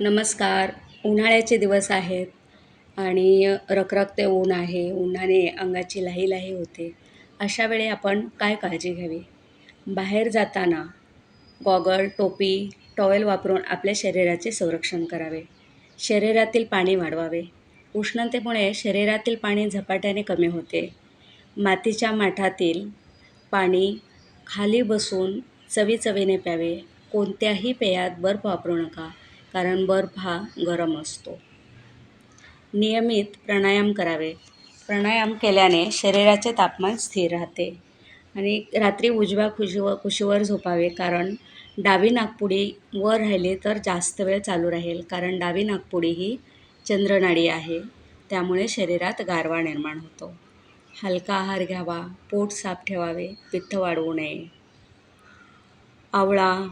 नमस्कार. उन्हाळ्याचे दिवस आहेत आणि रखरखते ऊन आहे उन्हाने अंगाची लाही लाही होते. अशा वेळी आपण काय काळजी घ्यावी? बाहेर जाताना गॉगल टोपी टॉवेल वापरून आपल्या शरीराचे संरक्षण करावे. शरीरातील पाणी वाढवावे. उष्णतेमुळे शरीरातील पाणी झपाट्याने कमी होते. मातीच्या माठातील पाणी खाली बसून चवीचवीने प्यावे. कोणत्याही पेयात बर्फ वापरू नका. कारण बर्फ हा गरम असतो. नियमित प्राणायाम करावे. प्राणायाम केल्याने शरीराचे तापमान स्थिर राहते आणि रात्री उजव्या खुशीवर कुशीवर झोपावे. कारण डावी नागपुडी वर राहिली तर जास्त वेळ चालू राहील. कारण डावी नागपुडी ही चंद्रनाडी आहे. त्यामुळे शरीरात गारवा निर्माण होतो. हलका आहार घ्यावा. पोट साफ ठेवावे. पित्त वाढवू नये. आवळा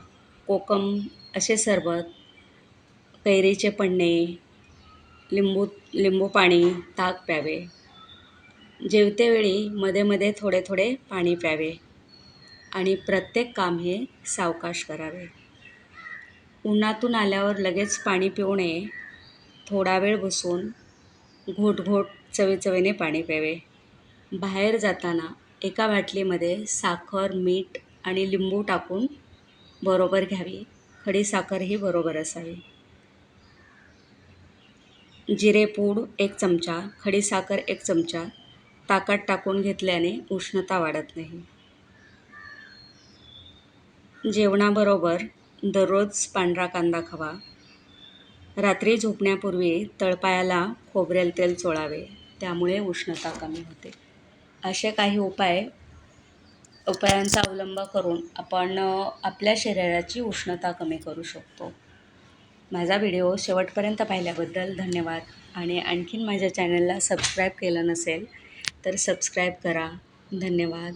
कोकम असे सरबत कैरीचे पन्ने लिंबू लिंबू पाणी ताक प्यावे. जेवतेवेळी मध्ये मध्ये थोडे थोडे पाणी प्यावे आणि प्रत्येक काम हे सावकाश करावे. उन्हातून आल्यावर लगेच पाणी पिऊ नये. थोडा वेळ बसून घोट घोट चवीचवीने पाणी प्यावे. बाहेर जाताना एका बाटलीमध्ये साखर मीठ आणि लिंबू टाकून बरोबर घ्यावी. खडी साखर ही बरोबर असावी. जिरेपूड एक चमचा खडीसाखर एक चमचा ताकात टाकून घेतल्याने उष्णता वाढत नाही. जेवणाबरोबर दररोज पांढरा कांदा खावा. रात्री झोपण्यापूर्वी तळपायाला खोबरेल तेल चोळावे त्यामुळे उष्णता कमी होते. असे काही उपाय उपायांचा अवलंब करून आपण आपल्या शरीराची उष्णता कमी करू शकतो. माझा व्हिडिओ शेवटपर्यंत पाहिल्याबद्दल धन्यवाद. आणि आणखीन माझ्या चॅनलला सबस्क्राईब केलं नसेल तर सबस्क्राईब करा. धन्यवाद.